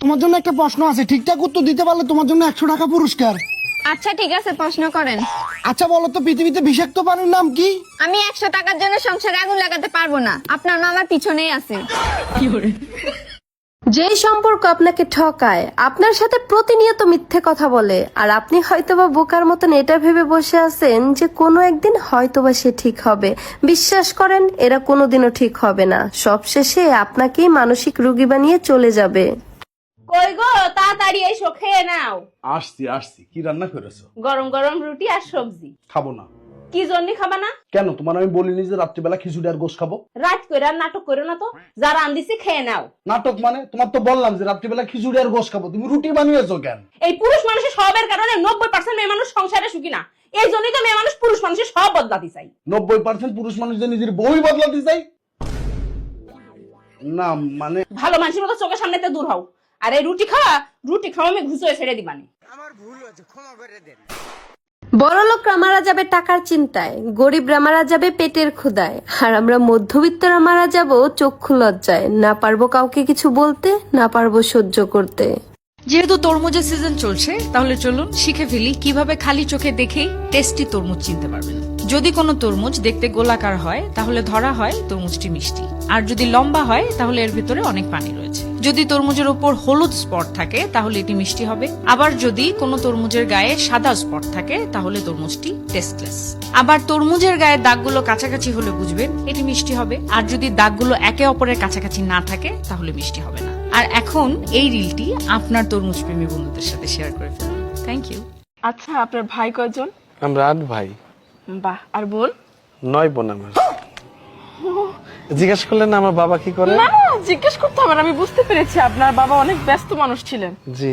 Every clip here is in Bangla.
তোমার জন্য একটা প্রশ্ন আছে। ঠিকঠাক উত্তর দিতে পারলে তোমার জন্য একশো টাকা পুরস্কার। আচ্ছা ঠিক আছে প্রশ্ন করেন। আচ্ছা বলো তো পৃথিবীতে বিষাক্ত পানির নাম কি? আমি একশো টাকার জন্য সংসারে আগুন লাগাতে পারব না। আপনার মা আমার পিছনেই আছে। যেই সম্পর্ক আপনাকে ঠকায় আপনার সাথে প্রতিনিয়ত মিথ্যে কথা বলে আর আপনি হয়তোবা বোকার মতন এটা ভেবে বসে আছেন যে কোনো একদিন হয়তোবা সে ঠিক হবে। বিশ্বাস করেন এরা কোনোদিনও ঠিক হবে না। সবশেষে আপনাকেই মানসিক রুগী বানিয়ে চলে যাবে। কই গো? তাড়াতাড়ি এসো খেয়ে নাও। আসছি আসছি। কি রান্না করেছ? গরম গরম রুটি আর সবজি। খাব না। কি জন্য খাবা না? কেন? তোমার আমি বলিনি যে রাত্রিবেলা খিচুড়ি আর গোস খাব। রাত করে আর নাটক করো না তো। যা রান্দিছি খেয়ে নাও। নাটক মানে? তোমার তো বললাম যে রাত্রিবেলা খিচুড়ি আর গোস খাব। তুমি রুটি বানিয়েছো কেন? এই পুরুষ মানুষের স্বভাবের কারণে নব্বই পার্সেন্ট মেয়ে মানুষ সংসারে সুখী না। এই জন্যই তো মেয়ে মানুষ পুরুষ মানুষের সব বদলাতে চাই। নব্বই পার্সেন্ট পুরুষ মানুষদের নিজের বই বদলাতে চাই? না মানে ভালো মানুষের মতো চোখের সামনেতে দূর হও। আর এই রুটি খাওয়া? রুটি খাওয়া আমি ঘুষো ছেড়ে দিবানি। বড়লোকরা মারা যাবে টাকার চিন্তায় গরিবরা মারা যাবে পেটের ক্ষুদায় আর আমরা মধ্যবিত্তরা মারা যাব চক্ষু লজ্জায়। না পারব কাউকে কিছু বলতে না পারব সহ্য করতে। যেহেতু তরমুজের সিজন চলছে, তাহলে চলুন শিখে ফেলি কীভাবে খালি চোখে দেখেই টেস্টি তরমুজ চিনতে পারবেন। যদি কোনো তরমুজ দেখতে গোলাকার হয়, তাহলে ধরা হয় তরমুজটি মিষ্টি। আর যদি লম্বা হয়, তাহলে এর ভিতরে অনেক পানি রয়েছে। যদি তরমুজের উপর হলুদ স্পট থাকে, তাহলে এটি মিষ্টি হবে। আবার যদি কোনো তরমুজের গায়ে সাদা স্পট থাকে, তাহলে তরমুজটি টেস্টলেস আবার তরমুজের গায়ে দাগগুলো কাছাকাছি হলে বুঝবেন এটি মিষ্টি হবে। আর যদি দাগগুলো একে অপরের কাছাকাছি না থাকে, তাহলে মিষ্টি হবে না। আর এখন এই রিলটি আপনার তরমুজ প্রেমী বন্ধুদের সাথে শেয়ার করে ফেলুন। থ্যাংক ইউ আচ্ছা আপনার ভাই কয়জন? আমরা আট ভাই। বাহ আর বোন? নয় বোন আমার। জিজ্ঞেস করলেন আমার বাবা কি করে? না জিজ্ঞেস করতে হবে আমি বুঝতে পেরেছি আপনার বাবা অনেক ব্যস্ত মানুষ ছিলেন। জি।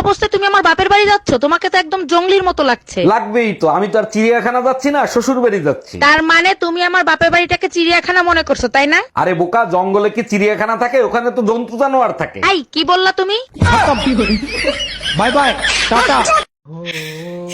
অবস্থায় তুমি আমার বাপের বাড়ি যাচ্ছ তোমাকে তো একদম জঙ্গলির মতো লাগছে। লাগবেই তো আমি তো আর চিড়িয়াখানা যাচ্ছি না শ্বশুর বাড়ি যাচ্ছি। তার মানে তুমি আমার বাপের বাড়িটাকে চিড়িয়াখানা মনে করছ তাই না? আরে বোকা জঙ্গলে কি চিড়িয়াখানা থাকে? ওখানে তো জন্তু জানোয়ার থাকে। এই কি বললা তুমি? Bye bye tata.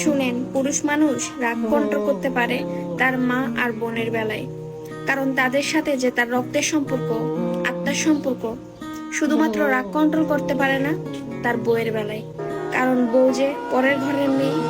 শুনেন পুরুষ মানুষ রাগ কন্ট্রোল করতে পারে তার মা আর বোনের বেলায়। কারণ তাদের সাথে যে তার রক্তের সম্পর্ক আত্মার সম্পর্ক শুধুমাত্র রাগ কন্ট্রোল করতে পারে না তার বউয়ের বেলায়। কারণ বউ যে পরের ঘরের মেয়ে।